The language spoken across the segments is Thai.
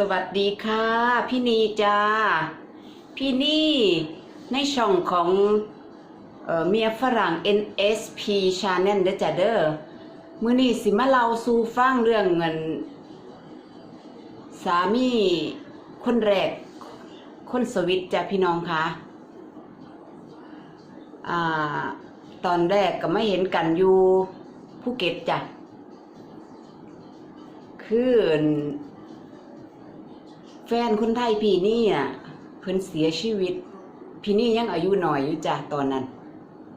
สวัสดีค่ะ พี่นีจ้า พี่นี่ในช่องของเออเมียฝรั่ง NSP Channel เด้อจ้ะเด้อมื้อนี้สิมาเล่าสู่ฟังเรื่องเงิน สามีคนแรก คนสวิตจ้ะพี่น้องคะอ่า ตอนแรกก็ไม่เห็นกันอยู่ภูเก็ตจ้ะคือ แฟนคนไทยพี่นี่อะเพิ่นเสียชีวิต พี่นี่ยังอายุหน่อยอยู่จ้ะตอนนั้น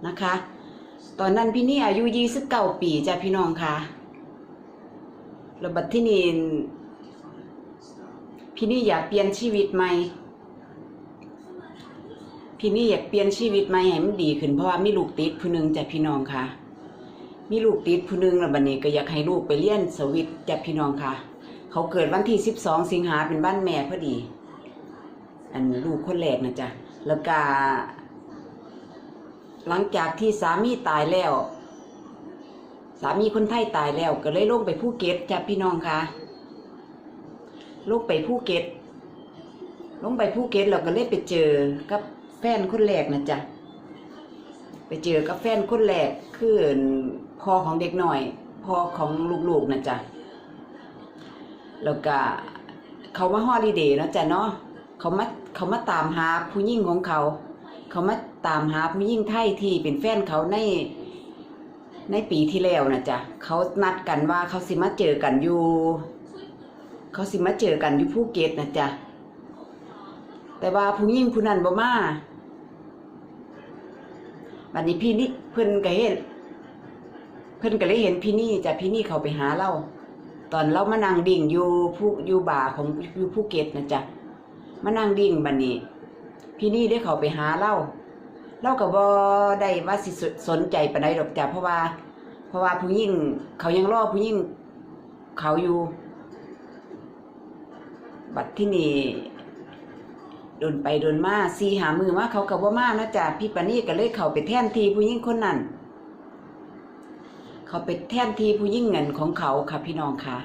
นะคะ ตอนนั้นพี่นี่อายุยี่สิบเก้าปีจ้ะพี่น้องค่ะแล้วบัดที่นี่พี่นี่อยากเปลี่ยนชีวิตใหม่พี่นี่อยากเปลี่ยนชีวิตใหม่ให้มันดีขึ้นเพราะว่ามีลูกติดผู้หนึงจ้ะพี่น้องค่ะ มีลูกติดผู้หนึงแล้วบัดนี้ก็อยากให้ลูกไปเรียนสวิตจ้ะพี่น้องค่ะ เขาเกิดวันที่สิบสองสิงหาเป็นบ้านแม่พอดี อันลูกคนแรกนะจ๊ะแล้วก็หลังจากที่สามีตายแล้ว สามีคนไทยตายแล้ว ก็เลยลงไปภูเก็ตจ้ะพี่น้องคะลงไปภูเก็ตลงไปภูเก็ตเราก็เลยไปเจอกับแฟนคนแรกนะจ๊ะไปเจอกับแฟนคนแรกคือพ่อของเด็กหน่อยพ่อของลูกๆนะจ๊ะ แล้วก็เขามาฮอลิเดย์เนาะจ้ะเนาะเขามาเขามาตามหาผู้หญิงของเขา เขามาตามหาผู้หญิงไทยที่เป็นแฟนเขาในในปีที่แล้วนะจ๊ะเขานัดกันว่าเขาสิมาเจอกันอยู่ เขาสิมาเจอกันอยู่ภูเก็ตนะจ๊ะแต่ว่าผู้หญิงผู้นั้นบ่มาวันนี้พี่นี่เพิ่นก็เห็น เพิ่นก็เลยเห็นพี่นี่จ้ะพี่นี่เขาไปหาเรา ตอนเรามานั่งดิ่งอยู่ผู้อยู่บ่าของอยู่ภูเก็ตนะจ๊ะมานั่งดิ่งบันนี้ พี่นี่ได้เขาไปหาเราเราก็บ่ได้ว่าสิสนใจปานใดดอกจ้ะเพราะว่า เพราะว่าผู้หญิงเขายังรอผู้หญิงเขาอยู่ บัดที่นี่โดนไปโดนมาซีหามือมาเขาก็บ่ามานะจ๊ะพี่ปานี่ก็เลยเขาไปแทนทีผู้หญิงคนนั้น เขาไปแทนทีผู้ยิ่งเงินของเขาค่ะพี่น้องค่ะ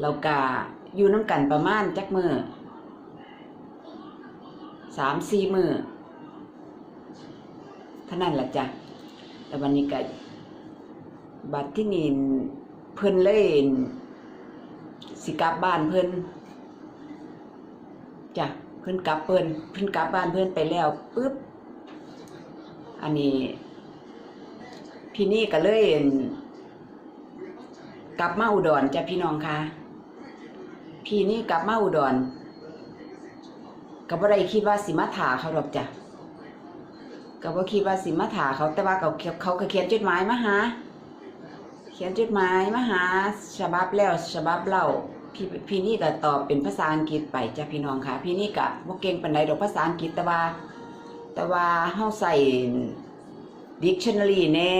เรากาอยู่น้ำกันประมาณจักมือสามสี่มือเท่านั้นแหละจ้ะแต่วันนี้ก็บัดที่นี่เพิ่นเล่นสิกลับบ้านเพิ่นจ้ะเพิ่นกลับเพิ่นเพิ่นกลับบ้านเพิ่นไปแล้วปุ๊บอันนี้ พี่นี่ก็เลยกลับมาอุดรจ้ะพี่น้องคะพี่นี่กลับมาอุดรก็บ่ได้คิดว่าสิมาถาเขาดอกจ้ะก็บ่คิดว่าสิมาถาเขาแต่ว่าเขาเขาก็เขียนจดหมายมาหาเขียนจดหมายมาหาฉบับแล้วฉบับเล่าพี่พี่นี่ก็ตอบเป็นภาษาอังกฤษไปจ้ะพี่น้องค่ะ พี่นี่ก็บ่เก่งปานใดดอกภาษาอังกฤษแต่ว่า แต่ว่าเฮาใส่ dictionary แน่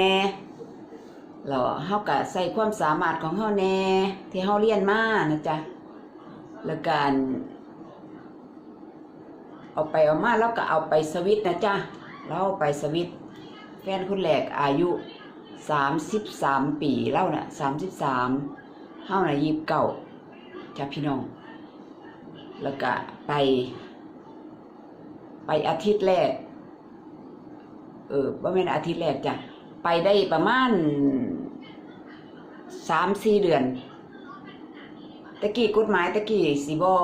แล้วเฮาก็ใส่ความสามารถของเฮาแน่ที่เฮาเรียนมานะจ๊ะแล้วการเอาไปเอามาแล้วก็เอาไปสวิตนะจ๊ะเราเอาไปสวิตแฟนคนแรกอายุสามสิบสามปีเล่าน่ะสามสิบสามเฮาน่ะยีบเก่าจ้ะพี่น้อง แล้วก็ไป ไปอาทิตย์แรก เออว่าแม่นอาทิตย์แรกจ้ะไปได้ประมาณสามสี่เดือนตะกี้กฎหมายตะกี้สิบอ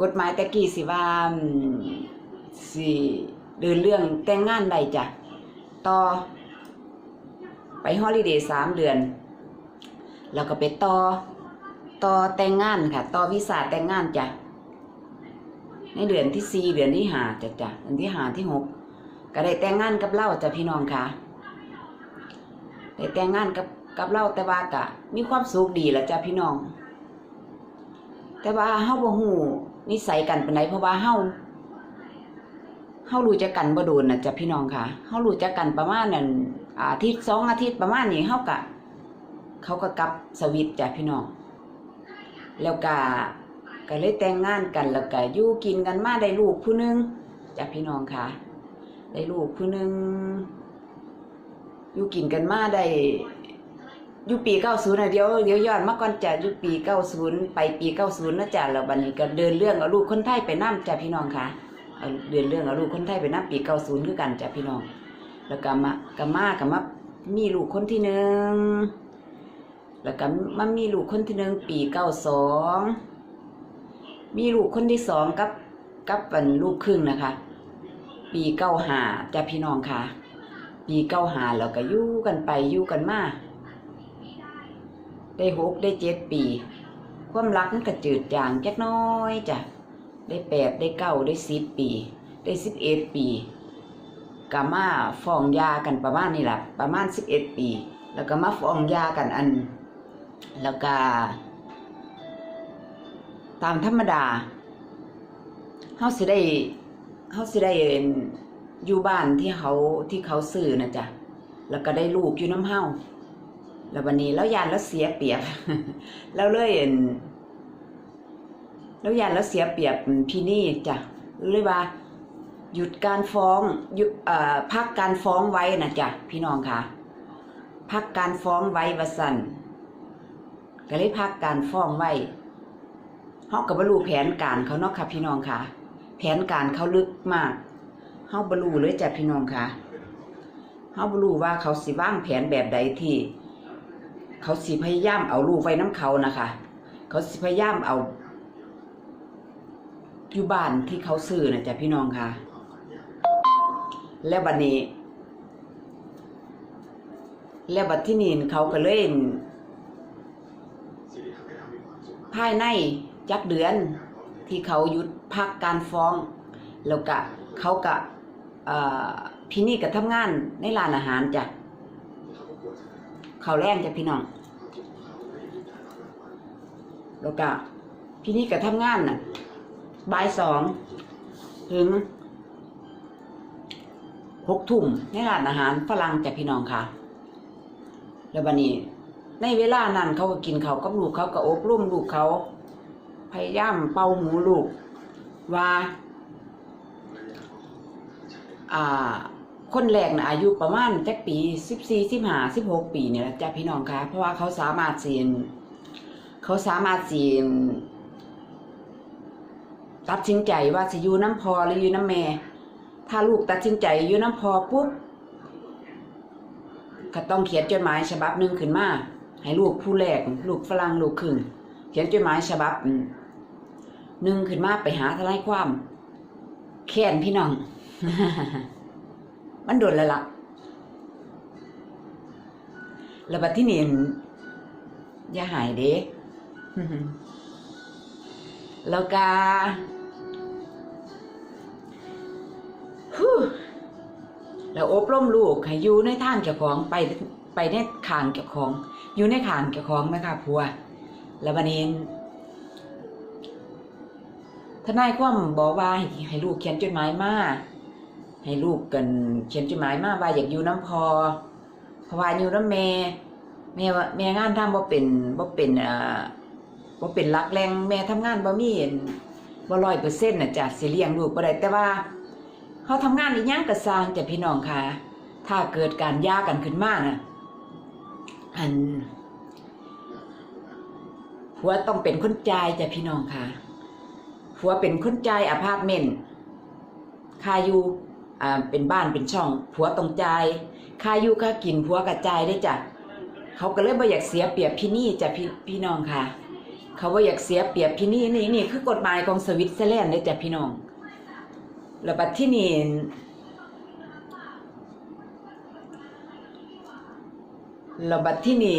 กฎหมายตะกี้สิว่าสิเดินเรื่องแต่งงานได้จ้ะต่อ ไปฮอลิเดย์สามเดือน แล้วก็ไปต่อต่อแต่งงานค่ะ ต่อวีซ่าแต่งงานจ้ะในเดือนที่สี่เดือนที่ห้าจ้ะจ้ะเดือนที่ห้าที่หก ก็ได้แต่งงานกับเล่าจ้ะพี่น้องค่ะได้แต่งงานกับกับเล่าแต่ว่ากะ มีความสุขดีแหละจ้ะพี่น้อง แต่ว่าเฮาบ่ฮู้นิสัยกันปานใดเพราะว่าเฮาเฮารู้จักกันบ่โดนน่ะจ้ะพี่น้องค่ะเฮารู้จักกันประมาณนั้นอาทิตย์สองอาทิตย์ประมาณนี้เฮากะเขาก็กลับสวิตจ้ะพี่น้อง แล้วก็ก็เลยแต่งงานกันแล้วก็อยู่กินกันมาได้ลูกผู้หนึงจ้ะพี่น้องค่ะ ได้ลูกผู้หนึ่งอยู่กินกันมาได้อยู่ปีเก้าศูนย์นะเดี๋ยวเดี๋ยวย้อนมาก่อนจ้ะอยู่ปีเก้าศูนย์ไปปีเก้าศูนย์นะจ้ะแล้วบัดนี้ก็เดินเรื่องเอาลูกคนไทยไปน้ำจ้ะพี่น้องค่ะเอาเดินเรื่องเอาลูกคนไทยไปน้ำปีเก้าศูนย์คือกันจ้ะพี่น้อง แล้วก็มาก็มาก็มามีลูกคนที่หนึ่งแล้วก็มามีลูกคนที่หนึ่งปีเก้าสองมีลูกคนที่สองกับกับเป็นลูกครึ่งนะคะ ปีเก้าหาจ้ะพี่น้องค่ะ ปีเก้าหาแล้วก็ยู่กันไปยู่กันมาได้หกได้เจ็ดปี ความรักมันก็จืดจางจักน้อยจ้ะได้แปดได้เก้าได้สิบปี ได้สิบเอ็ดปีก็มาฟ้องยากันประมาณนี้แหละประมาณสิบเอ็ดปี แล้วก็มาฟ้องยากันอัน แล้วก็ ตามธรรมดาเฮาสิได้ เฮาสิได้อยู่บ้านที่เขาที่เขาซื้อนะจ๊ะแล้วก็ได้ลูกอยู่น้ำเฮาแล้ววันนี้แล้วยานแล้วเสียเปรียบแล้วเลยเห็นแล้วยานแล้วเสียเปรียบพี่นี่จ้ะเลยว่า หยุดการฟ้องหยุดพักการฟ้องไว้นะจ๊ะพี่น้องค่ะ พักการฟ้องไว้ว่าสั่นก็เลยพักการฟ้องไว้เฮากับบรู้แผนการเขาเนาะค่ะพี่น้องค่ะ แผนการเขาลึกมากเฮาบรูเลยจ้ะพี่น้องค่ะเฮาบรูว่าเขาสิวางแผนแบบใดที่เขาสิพยายามเอาลูกไว้น้ำเขานะคะ เขาสิพยายามเอาอยู่บ้านที่เขาซื้อนะจ๊ะพี่น้องค่ะ แล้วบัดนี้ แล้วบัดที่นี่เขาก็เล่นภายในจักเดือน ที่เขาหยุดพักการฟ้อง แล้วก็เขาก็พี่นี่ก็ทำงานในร้านอาหารจ้ะเขาแรงจ้ะพี่น้อง แล้วก็พี่นี่ก็ทำงานน่ะบ่ายสองถึงหกทุ่มในร้านอาหารฝรั่งจ้ะพี่น้องค่ะ แล้วบันนี้ ในเวลานั้นเขาก็กินเขากับลูกเขาก็อบรุ่มลูกเขา พยายามเป่าหูลูก ว่า อ่า คนแรกนะอายุประมาณจักปีสิบสี่สิบห้าสิบหกปีเนี่ยจ้ะพี่น้องคะเพราะว่าเขาสามารถเสียนเขาสามารถเสียนตัดสินใจว่าจะอยู่น้ำพอหรืออยู่น้ำแม่ ถ้าลูกตัดสินใจอยู่น้ำพอปุ๊บก็ต้องเขียนจดหมายฉบับหนึ่งขึ้นมาให้ลูกผู้แรก ลูกฝรั่งลูกครึ่งเขียนจดหมายฉบับ หนึ่งขึ้นมาไปหาทนายความ แค้นพี่น้อง มันโดนแล้วล่ะแล้วบัดที่นี่อย่าหายเด้แล้วก็แล้วอบรมลูกให้อยู่ในทางเจ้าของไปไปในขางเจ้าของ อยู่ในขางเจ้าของไหมคะพัว แล้วบัดนี้ ทนายความบอกว่าให้ให้ลูกเขียนจดหมายมาให้ลูกกันเขียนจดหมายมาว่าอยากอยู่น้ำพอเพราะว่าอยู่น้ำแม่แม่ว่าแม่งานทำบ่เป็นบ่เป็นเอ่อบ่เป็นหลักแรงแม่ทำงานบ่มีอั่นบ่ร้อยเปอร์เซ็นต์น่ะจ้ะสิเลี้ยงลูกบ่ได้แต่ว่าเฮาทำงานอีหยังก็สร้างจ้ะพี่น้องค่ะ ถ้าเกิดการยากันขึ้นมาน่ะอันผัวต้องเป็นคนจ่ายจ้ะพี่น้องค่ะ ผัวเป็นคนจ่ายอพาร์ตเมนต์ค่าอยู่อ่าเป็นบ้านเป็นช่อง ผัวต้องจ่ายค่าอยู่ค่ากินผัวกระจายได้จ้ะเขาก็เลยบ่อยากเสียเปรียบพี่นี่จ้ะพี่พี่น้องค่ะ เขาบ่อยากเสียเปรียบพี่นี่นี่นี่คือกฎหมายของสวิตเซอร์แลนด์เลยจ้ะพี่น้องแล้วบัดที่นี่แล้วบัดที่นี่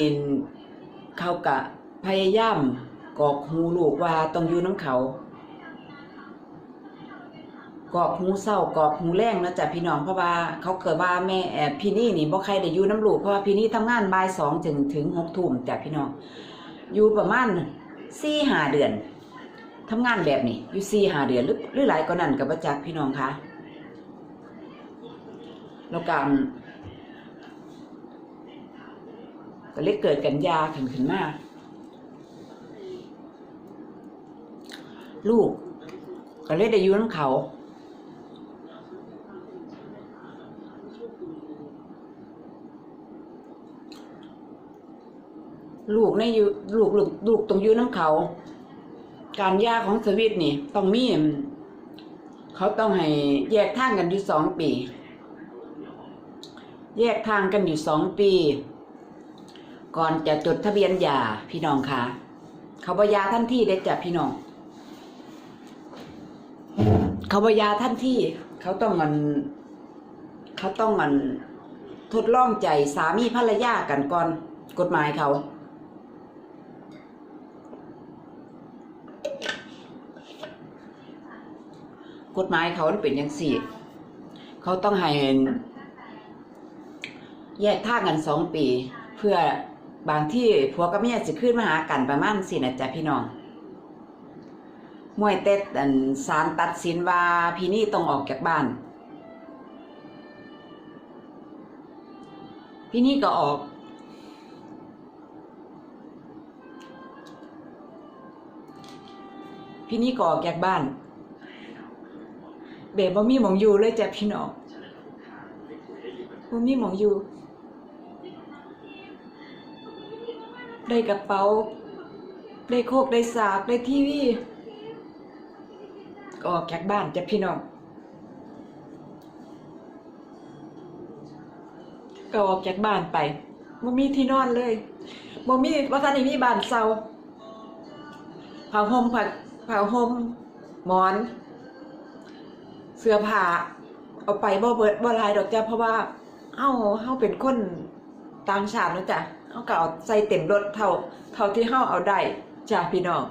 เขาก็พยายามกอกหูลูกว่าต้องอยู่น้ำเขา กอกหูเศร้ากอกหูแรงนะจ๊ะพี่น้องเพราะว่าเขาเกิดว่าแม่แอบพี่นี่นี่บ่ใครได้อยู่น้ำลูกเพราะว่าพี่นี่ทำงานบ่ายสองถึงถึงหกทุ่มจ้ะพี่น้องอยู่ประมาณสี่หาเดือนทำงานแบบนี้อยู่สี่หาเดือนหรือหรือหลายก็นั่นกับประจักษ์พี่น้องคะแล้วก็ก็เลยเกิดกันยาขึ้นขึ้นมาลูกก็เลยได้อยู่น้ำเขา ลูกในอยู่ลูกลูกลูกต้องอยู่น้ำเขา การยาของสวิตนี่ต้องมีเขาต้องให้แยกทางกันอยู่สองปี แยกทางกันอยู่สองปี ก่อนจะจดทะเบียนหย่าพี่น้องคะเขาบยาท่านที่ได้จ้ะพี่น้อง เขาบยาท่านที่ เขาต้องเงินเขาต้องเงินทดลองใจสามีภรรยากันก่อน กฎหมายเขา กฎหมายเขาเป็นอย่างสี่ เขาต้องให้แยกทางกันสองปี เพื่อบางที่ผัวกับเมียจะขึ้นมาหากันประมาณสี่นะจ๊ะพี่น้องมวยเต็ดอันศาลตัดสินว่าพี่นี่ต้องออกจากบ้าน พี่นี่ก็ออก พี่นี่ก็ออกจากบ้าน เบบ่มีหมองอยู่เลยจ้ะพี่น้องบ่มีหมองอยู่ ได้กระเป๋า ได้โคกได้สากได้ทีวีก็ออกจากบ้านจ้ะพี่น้องก็ออกจากบ้านไปบ่มีที่นอนเลยบ่มีว่าท่านได้มีบ้านเซาผ้าห่มผ้าผ้าห่มหมอน สื้อผ้าเอาไปบ่เบิดบ่ลายดอกจ้ะเพราะว่าเฮาเฮาเป็นคนต่างชาติเนาะจ้ะเฮาก็เอาใส่เต็มรถเท่าเท่าที่เฮาเอาได้จ้ะพี่น้อง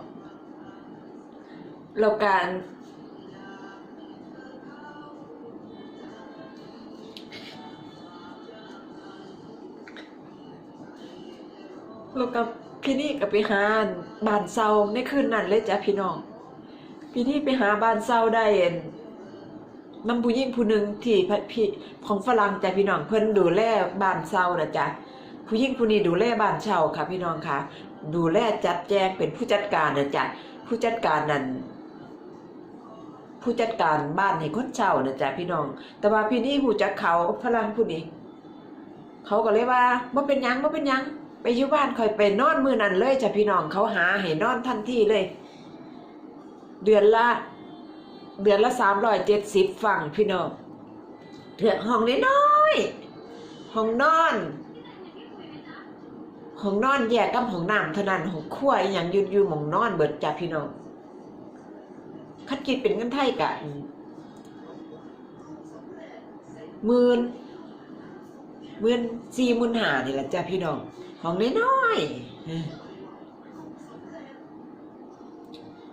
แล้วการแล้วก็พี่นี่ก็ไปหาบ้านเซาในคืนนั้นเลยจ้ะพี่น้อง พี่นี่ไปหาบ้านเซาได้เห็น น้ำผู้หญิงผู้หนึ่งที่พี่ของฝรั่งจ้ะพี่น้องเพิ่นดูแลบ้านเซานะจ๊ะผู้หญิงผู้นี้ดูแลบ้านเช่าค่ะพี่น้องค่ะ ดูแลจัดแจงเป็นผู้จัดการนะจ๊ะผู้จัดการนั้นผู้จัดการบ้านให้คนเช่านะจ๊ะพี่น้อง แต่ว่าพี่นี่ผู้จักเขาฝรั่งผู้นี้เขาก็เลยว่าบ่เป็นยังบ่เป็นยังไปอยู่บ้านคอยไปนอนมือนั้นเลยจ้ะพี่น้องเขาหาให้นอนทันทีเลย เดือนละ เดือนละสามร้อยเจ็ดสิบฝั่งพี่น้องเถื่อห้องน้อยๆห้องนอนห้องนอนแยกกับห้องน้ำเท่านั้นห้องครัวอย่างยืนอยู่หมองนอนเบิดจ้ะพี่น้องคัดคิดเป็นเงินไทยกะหมื่นหมื่นสี่หมื่นห้านี่แหละจ้ะพี่น้องห้องน้อยๆ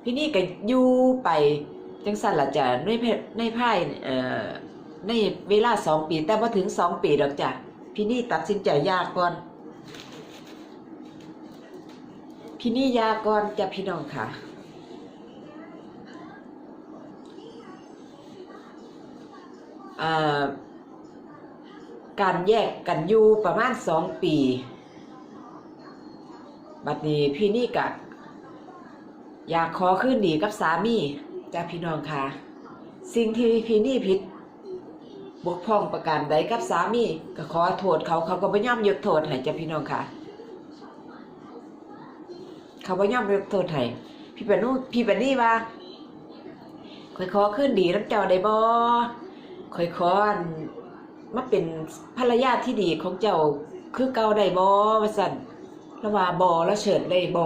พี่นี่ก็อยู่ไป จังสันละจ้ะในเพในไพ่เอ่อในเวลาสองปี แต่พอถึงสองปีดอกจ้ะพี่นี่ตัดสินใจยากก่อน พี่นี่ยากก่อนจ้ะพี่น้องค่ะการแยกกันอยู่ประมาณสองปี บัดนี้พี่นี่กะอยากขอคืนดีกับสามี จ้าพี่น้องค่ะ สิ่งที่พี่นี่ผิดบกพร่องประการใดกับสามีก็ขอโทษเขาเขาก็บ่ย่อมยกโทษให้จ้าพี่น้องค่ะ เขาบ่ย่อมยกโทษให้พี่ปะนู่พี่ปะนี่ว่าคอยขอคืนดีน้ำเจ้าได้บ่คอยขออันมาเป็นภรรยาที่ดีของเจ้าคือเก่าได้บ่ว่าซั่นแล้วว่าบ่แล้วเฉิดได้บ่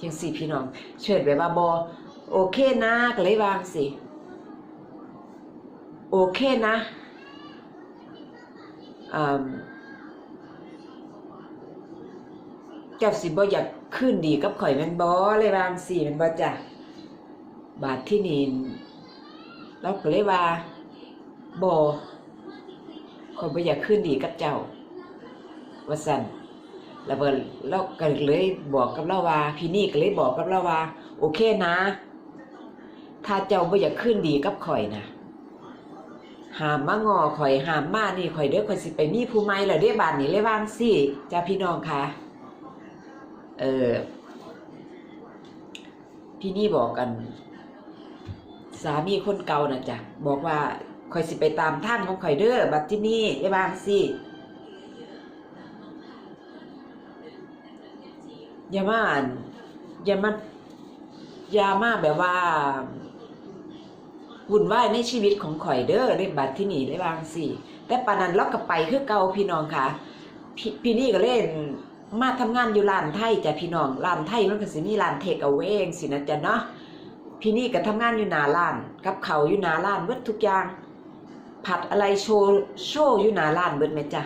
จังสี่พี่น้อง เฉิดแบบว่าบ่ โอเคนะก็เลยวางสิ โอเคนะเจ้าสิบ่อยากขึ้นดีกับข่อยม่นบ่เลยวางสิม่นบ่จ้ะบาทที่นี่เราก็เลยว่าบ่ข่อยบ่อยากขึ้นดีกับเจ้าว่าซั่นแล้วเบิ่นเราก็เลยบอกกับเราว่า พี่นี่ก็เลยบอกกับเราว่า โอเคนะ ถ้าเจ้าบ่อยากขึ้นดีกับข่อยนะหามมางอข่อยหามมานี่ข่อยเด้อข่อยสิไปมีผู้ใหม่แล้วเด้บานนี้เลยวางสิจ้าพี่น้องคะเออพี่นี่บอกกัน สามีคนเก่าน่ะจ้ะบอกว่าข่อยสิไปตามทางของข่อยเด้อบัดที่นี่เลยว่างสิอย่ามาอย่ามาอย่ามาแบบว่า วุ่นวายในชีวิตของข่อยเด้อเล่นบัตรที่นี่ได้บางสิแต่ปานันเราก็ไปคือเก่าพี่น้องค่ะพี่พี่นี่ก็เล่นมาทำงานอยู่ร้านไทยจ้ะพี่น้องร้านไทยมันก็สิมีร้านเทคเอาไว้เองสินะจ๊ะเนาะพี่นี่ก็ทำงานอยู่หน้าร้าน กับเขาอยู่หน้าร้านเบิดทุกอย่าง ผัดอะไรโชว์โชว์อยู่หน้าร้านเบิดไหมจ๊ะ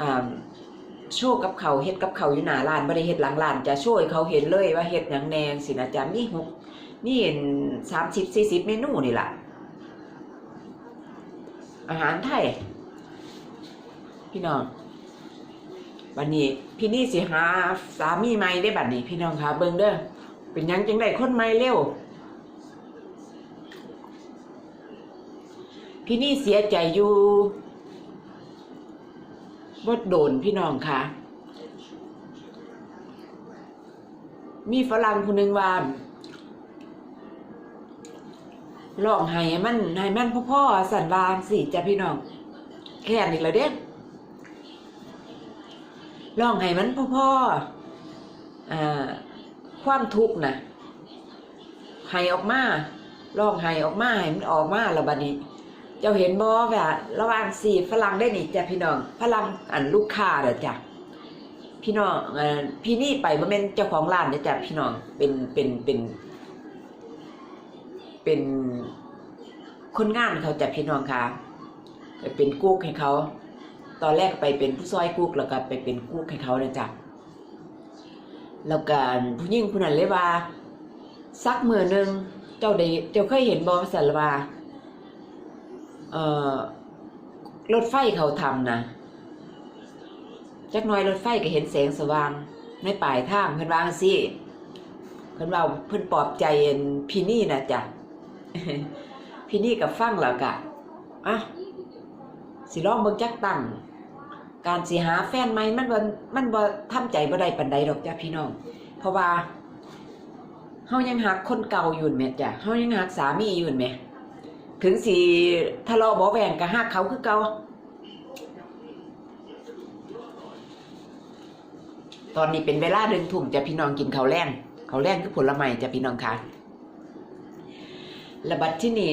อ่าโชว์กับเขาเฮ็ดกับเขาอยู่หน้าร้านบ่ได้เฮ็ดหลังร้านจะโชว์เขาเห็นเลยว่าเฮ็ดหยังแนงสินะจ๊ะมีหก มีสามสิบสี่สิบเมนูนี่ล่ะอาหารไทย พี่น้องบัดนี้พี่นี่สิหาสามีใหม่ได้บัดนี้ พี่น้องค่ะเบิ่งเด้อเป็นยังจังได้คนใหม่เร็ว พี่นี่เสียใจอยู่บ่โดนพี่น้องค่ะมีฝรั่งคนหนึ่งว่า ร้องห้ให้มันให้มันพ่อๆสันวางสิจ้ะพี่น้องแค่นี้ละเด้ร้องให้มันพ่อๆอ่าความทุกข์นะให้ออกมาร้องให้ออกมาให้มันออกมาแล้วบัดนี้ เจ้าเห็นบ่ว่าระหว่างสี่ฝรั่งได้นี่จ้ะพี่น้องฝรั่งอันลูกค้าเด้อจ้ะพี่น้องพี่นี่ไปบ่แม่นเจ้าของร้านเด้อจ้ะพี่น้องเป็นเป็นเป็น เป็นคนงานเขาจ้ะพี่น้องค่ะไปเป็นกุ๊กให้เขา ตอนแรกไปเป็นผู้ซอยกุ๊กแล้วก็ไปเป็นกุ๊กให้เขาเลยจ้ะแล้วก็ผู้หญิงผู้นั้นเลยว่าสักมือหนึงเจ้าได้เจ้าเคยเห็นบ่ว่าสันว่าเอ่อรถไฟเขาทำนะจักน้อยรถไฟก็เห็นแสงสว่างในปลายทางเพิ่นว่าจั่งซี่เพิ่นว่าเพิ่นปลอบใจพี่นี่นะจ้ะ พี่นี่กับฟังแล้วก็อะสิลองเบิ่งจักตั้งการสิหาแฟนใหม่มันบ่มันบ่ทำใจบ่ได้ปานใดดอกจ้ะพี่น้อง เพราะว่าเฮายังหักคนเก่าอยู่แม่จ้ะเฮายังหักสามีอยู่แม่ถึงสีทะเลาะบาะแวงกับฮักเขาคือเก่าตอนนี้เป็นเวลาเดินทุ่มจะพี่น้องกินข้าวแรงข้าวแรงคือผลไม้จะพี่น้องค่ะ ระบัดที่เนี่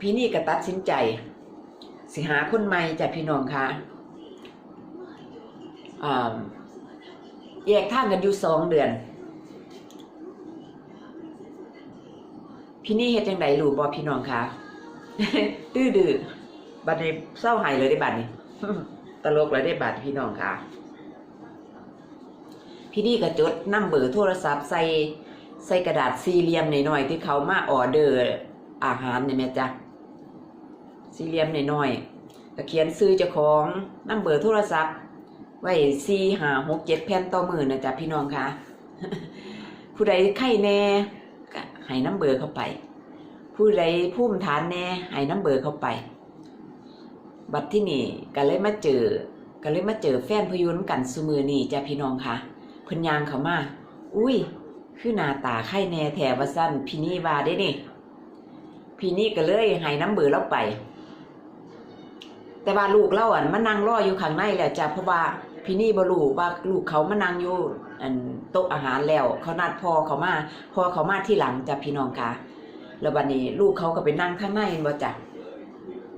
พี่นี่ก็ตัดสินใจ สิหาคนใหม่จะพี่น้องค่ะอ่าแยกทางกันอยู่สองเดือน พี่นี่เฮ็ดจังไดรู้บ่พี่น้องคะตื้อดื้อบัดนี้เศร้าหายเลยได้บัดนี้ตลกเลยได้บัดพี่น้องคะพี่นี่ก็จดนำเบอร์โทรศัพท์ใส่ ใส่กระดาษสี่เหลี่ยมหน่อยๆที่เขามาออเดอร์อาหารเนี่ยแม่จ๊ะสี่เหลี่ยมหน่อยๆก็เขียนซื้อเจ้าของนำเบอร์โทรศัพท์ ไว้สี่ห้าหกเจ็ดแผ่นต่อมือนะจ๊ะพี่น้องค่ะผู้ใดไข้แน่ให้น้ำเบอร์เข้าไป ผู้ใดพุ่มฐานแน่ให้น้ำเบอร์เข้าไป บัดที่นี่ก็เลยมาเจอก็เลยมาเจอแฟนพยุนกันสุมือนี่จ้ะพี่น้องค่ะเพิ่นยางเขามาอุ้ย คือหน้าตาไข้แน่แถวสั้นพี่นี่ว่าได้นี่ พี่นี่ก็เลยให้น้ำเบอร์เราไป แต่ว่าลูกเราอะมานั่งรออยู่ข้างในแหละจ้ะเพราะว่าพี่นี่บรูว่าลูกเขามานั่งอยู่อันโต๊ะอาหารแล้ว เขานัดพ่อเขามาพ่อเขามาที่หลังจ้ะพี่น้องค่ะแล้วบัดนี้ลูกเขาก็ไปนั่งข้างในบ่จ้ะ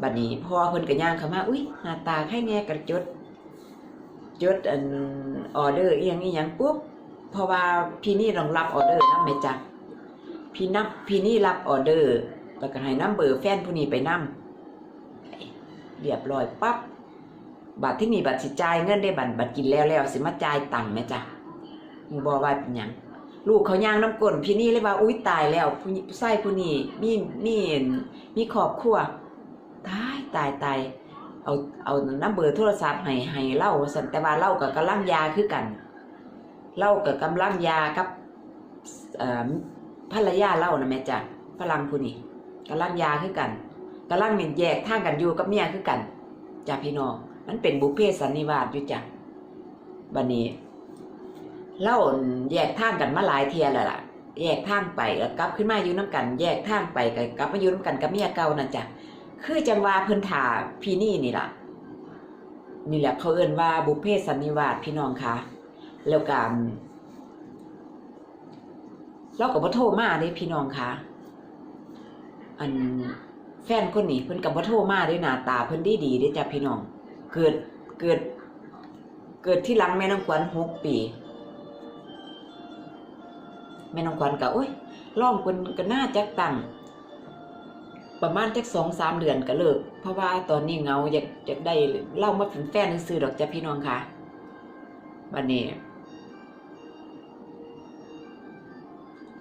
บัดนี้พ่อเพิ่นก็ย่างเขามาอุ้ยหน้าตาไข่แน่กระจดจดอันออเดอร์เอียงอีหยังปุ๊บ เพราะว่าพี่นี่ต้องรับออเดอร์นำแม่จ้ะพี่นับพี่นี่รับออเดอร์แล้วก็ให้นํเบอร์แฟนผู้นี้ไปนํเรียบร้อยปั๊บบัตรที่นี่บัตรสิจ่ายเงินได้บัตรบัตรกินแล้วแล้วสิมาจ่ายตังค์แม่จ้ะหมู่บ่ว่าเป็นยังลูกเขาย่างน้ำก้นพี่นี่เลยว่าอุ้ยตายแล้วผู้ผู้ชายผู้นี้มีมีมีครอบครัวตายตายตายเอาเอาน้ำเบอร์โทรศัพท์ให้ให้เล่าสันแต่ว่าเล่ากับกำลังยาคือกัน เล่ากับกำลังยากับภรรยาเล่านะแม่จ้ะพลังผู้นี้กำลังยาคือกันกำลังเมียนแยกทางกันอยู่กับเมียคือกันจ้ะพี่น้องมันเป็นบุพเพสันนิวาสอยู่จ้ะบันนี้เล่าแยกทางกันมาหลายเทียแล้วล่ะ แยกทางไปแล้วกลับขึ้นมาอยู่น้ำกัน แยกทางไปก็กลับมาอยู่น้ำกันกับเมียเก่านั่นจ้ะคือจังว่าเพิ่นถาพี่นี่นี่ล่ะนี่แหละเขาเอิ้นว่าบุพเพสันนิวาสพี่น้องค่ะ แล้วก็เราก็บ่โทรมาเด้พี่น้องคะอันแฟนคนนี้เพิ่นก็บ่โทรมาด้วยหน้าตาเพิ่นดีดีๆเด้จ้ะพี่น้อง เกิดเกิด เกิดที่หลังแม่น้องขวัญหกปีแม่น้องขวัญก็โอ้ยร้องเพิ่นก็น่าจักตั้งประมาณจักสองสามเดือนก็เลิก เพราะว่าตอนนี้เงาอยากอยากได้เล่ามาเป็นแฟนซื้อดอกจ้ะพี่น้องคะบัดนี้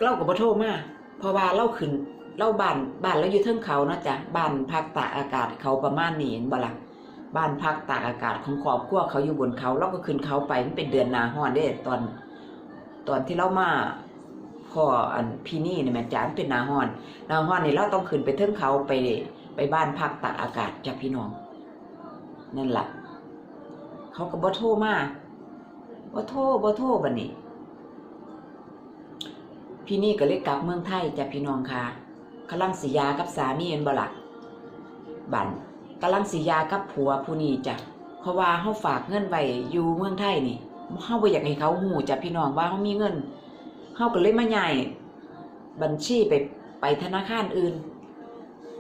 เราก็บ่โทรมาเพราะว่าเราขึ้นเราบ้านบ้านเราอยู่เทิงเขาเนาะจ้ะบ้านพักตากอากาศเขาประมาณนี้เห็นบ่ล่ะบ้านพักตากอากาศของครอบครัวเขาอยู่บนเขาเราก็ขึ้นเขาไปมันเป็นเดือนนาร้อนเด้ตอน ตอนที่เรามาพ่ออันพี่นี่เนี่ยแม่นจ้ะมันเป็นนาร้อนนาร้อนนี่เราต้องขึ้นไปเทิงเขาไปไปบ้านพักตากอากาศจ้ะพี่น้องนั่นแหละเขาก็บ่โทรมาบ่โทรบ่โทรบัดนี้ พี่นี่ก็เลยกลับเมืองไทยจ้ะพี่น้องค่ะกำลังสิยากับสามีเอ็นบล่ะบันกำลังสิยากับผัวผู้นี้จ้ะเพราะว่าเฮาฝากเงินไว้อยู่เมืองไทยนี่เฮาบ่อยากให้เขาฮู้จ้ะพี่น้องว่าเฮามีเงินเฮาก็เลยมาย้ายบัญชีไปไปธนาคารอื่น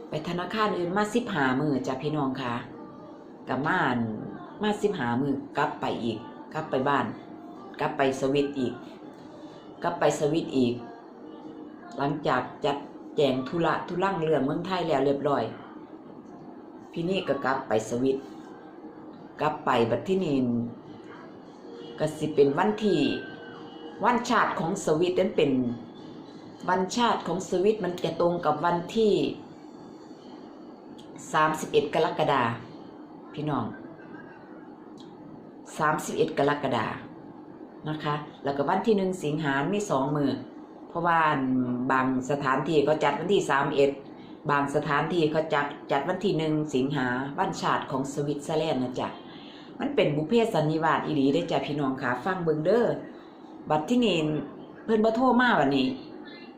ไปธนาคารอื่นมา15มื้อจ้ะพี่น้องค่ะกับมาอั่นมา15มื้อกลับไปอีก กลับไปบ้าน กลับไปสวิตอีก กลับไปสวิตอีก หลังจากจัดแจงธุระทุลังเรื่องเมืองไทยแล้วเรียบร้อย พี่นี่ก็กลับไปสวิตกลับไปบัดที่นี่ก็สิเป็นวันที่วันชาติของสวิตนั้นเป็นวันชาติของสวิตมันจะตรงกับวันที่ 31 กรกฎาพี่น้อง 31 กรกฎานะคะ แล้วก็วันที่หนึ่งสิงหามีสองมือ เพราะว่าบางสถานที่เขาจัดวันที่สามเอ็ดบางสถานที่เขาจัดจัดวันที่หนึ่งสิงหาวันชาติของสวิตเซอร์แลนด์นะจ๊ะมันเป็นบุพเพสันนิวาสอีหลีได้จ้ะพี่น้องค่ะฟังเบิงเดอ้อบัดที่นี่เพิ่นบ่โทรมาวันนี้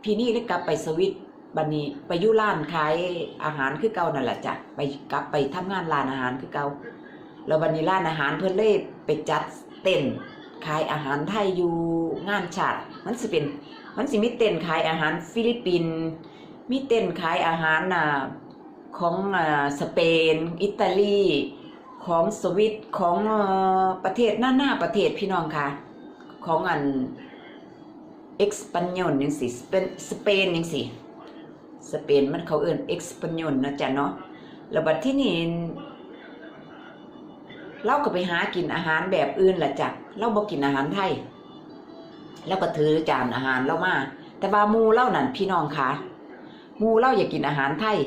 พี่นี่ได้กลับไปสวิตบัดนี้ไปยู่ร้านขายอาหารคือเก่านั่นแหละจ้ะไปกลับไปทำงานร้านอาหารคือเก่าแล้ววันนี้ร้านอาหารเพิ่นเลยไปจัดเต้นขายอาหารไทยอยู่งานชาติมันสิเป็น มันสิมีเต้นขายอาหารฟิลิปปินส์มีเต้นขายอาหารอ่าของอ่าสเปน อิตาลีของสวิตของประเทศหน้าหน้าประเทศพี่น้องค่ะ ของอันเอ็กซ์ปันยนยังสิสเปนสเปนยังสิสเปนมันเขาเอิ่นเอ็กซ์ปันยนนะจ๊ะเนาะแล้วบัดที่นี่เราก็ไปหากินอาหารแบบอื่นละจ้ะเราบ่กินอาหารไทย แล้วก็ถือจานอาหารเรามาแต่ว่าหมูเล่านั่นพี่น้องคะหมูเล่าอยากกินอาหารไทย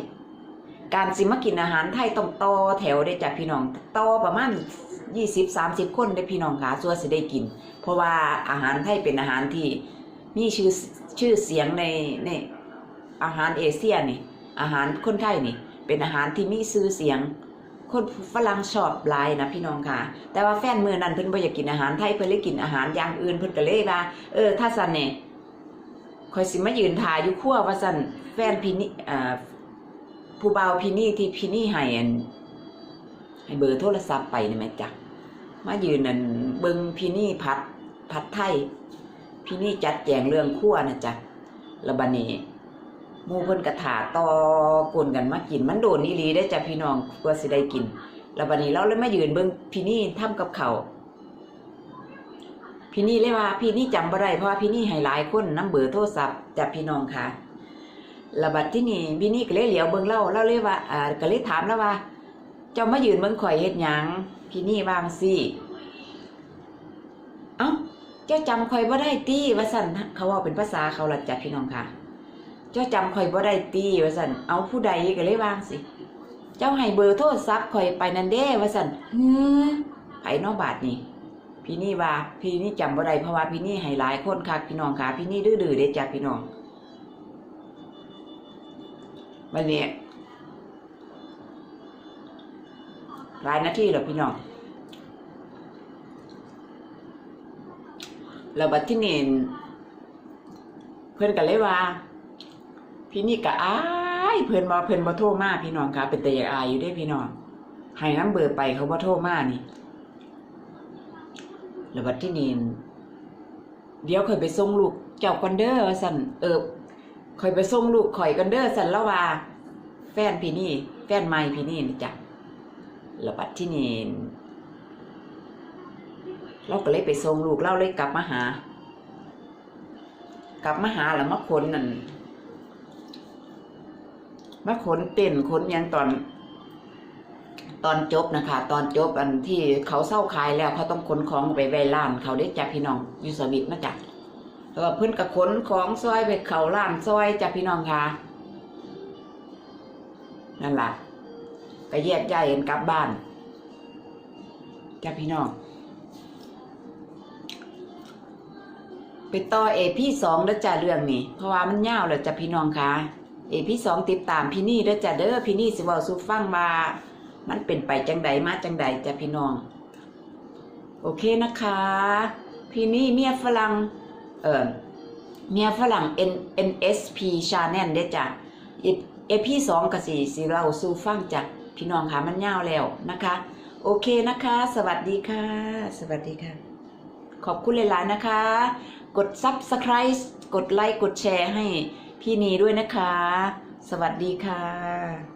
การสิมากินอาหารไทยต้องต่อแถวได้จ้ะพี่น้องต่อประมาณยี่สิบสามสิบคนได้พี่น้องคะส่วนสิได้กิน เพราะว่าอาหารไทยเป็นอาหารที่มีชื่อชื่อเสียงในในอาหารเอเชียนี่อาหารคนไทยนี่ เป็นอาหารที่มีชื่อเสียง คนฝรั่งชอบหลายนะพี่น้องค่ะ แต่ว่าแฟนมือนั้นเพิ่นบ่อยากกินอาหารไทยเพิ่นเลยกินอาหารอย่างอื่นเพิ่นก็เลยว่าเออถ้าซันเนี่ยข่อยสิมายืนถ่ายอยู่ครัวว่าซันแฟนพี่นี่อ่าผู้เบาพี่นี่ที่พี่นี่ให้อันให้เบอร์โทรศัพท์ไปนี่แม่จ้ะมายืนนั่นเบิ่งพี่นี่ผัดผัดไทยพี่นี่จัดแจงเรื่องครัวนะจ๊ะแล้วบัดนี้ หมู่เพิ่นกระถาต่อกลนกันมากิน มันโดนอีหลีได้จ้ะพี่น้องกว่าสิได้กิน แล้วบัดนี้เราเลยมายืนเบิ่งพี่นี่ทำกับเขาพี่นี่เลยว่า พี่นี่จำบ่ได้เพราะว่าพี่นี่ให้หลายคนนํเบอร์โทรศัพท์จ้ะพี่น้องค่ะแล้วบัดที่นี่พี่นี่ก็เลยเหลียวเบิ่งเราเราเลยว่าอ่าก็เลยถามแล้วว่า เจ้ามายืนเบิ่งข่อยเฮ็ดหยังพี่นี่วางซี่เอ้าเจ้าจำข่อยบ่ได้ติว่าซั่นเขาว้าเป็นภาษาเขาละจ้ะพี่น้องค่ะ เจ้าจำข่อยบ่ได้ตีว่าซั่นเอาผู้ใดก็เลยวางสิ เจ้าให้เบอร์โทรศัพท์ข่อยไปนั่นเด้ว่าซั่นฮือไผเนอกบาทนี่พี่นี่ว่าพี่นี่จำบ่ได้เพราะว่าพี่นี่ให้หลายคนคักพี่น้องค่ะพี่นี่ดื้อๆเด้จ้ะพี่น้องวันนี้หลายนาทีแล้วพี่น้องแล้วบัดที่นี่เพิ่นก็เลยว่า พี่นี่ก็อายเพิ่นบ่เพิ่นบ่โทรมาพี่น้องค่ะเป็นแต่อยากอายอยู่เด้พี่น้องให้น้ำเบอร์ไปเขาบ่โทรมานี่แล้วบัดที่นี่เดี๋ยวค่อยไปส่งลูกเจ้ากันเดอว่าซั่นเออค่อยไปส่งลูกข่อยกันเด้อซั่นล้วว่า แฟนพี่นี่ แฟนใหม่พี่นี่นี่จ้ะแล้วบัดที่นี่เราก็เลยไปส่งลูกเราเลยกลับมาหากลับมาหาแล้วมาขนนั่น มาขนเต้นขนยังตอน ตอนจบนะคะ ตอนจบอันที่เขาเศร้าขายแล้วเขาต้องขนของไปไว้ร้าน เขาได้จับพี่น้องอยู่สวิตนะจ๊ะแล้วก็เพิ่อนก็ขนของซอยไปเขาร้านซอยจ้ะพี่น้องค่ะนั่นแหละก็แยกย้ายกันกลับบ้านจ้ะพี่น้อง ไปต่อเอพี่สองแล้วจ้ะเรื่องนี้ เพราะว่ามันยาวแล้วจ้ะพี่น้องค่ะ เอพี่สองติดตามพี่นี่แล้วจ้ะเด้อพี่นี่สิเว้าสู่ฟังว่ามันเป็นไปจังใดมาจังใดจ้ะพี่น้อง โอเคนะคะ พี่นี่เมียฝรั่งเออเมียฝรั่ง N NSP Channel เด้อจ้ะเอพี่สองก็สิสิเล่าสู่ฟังจ้ะพี่น้องค่ะมันยาวแล้วนะคะ โอเคนะคะ สวัสดีค่ะ สวัสดีค่ะ ขอบคุณหลายๆนะคะ กด Subscribe กดไลค์กดแชร์ให้ พี่นีด้วยนะคะ สวัสดีค่ะ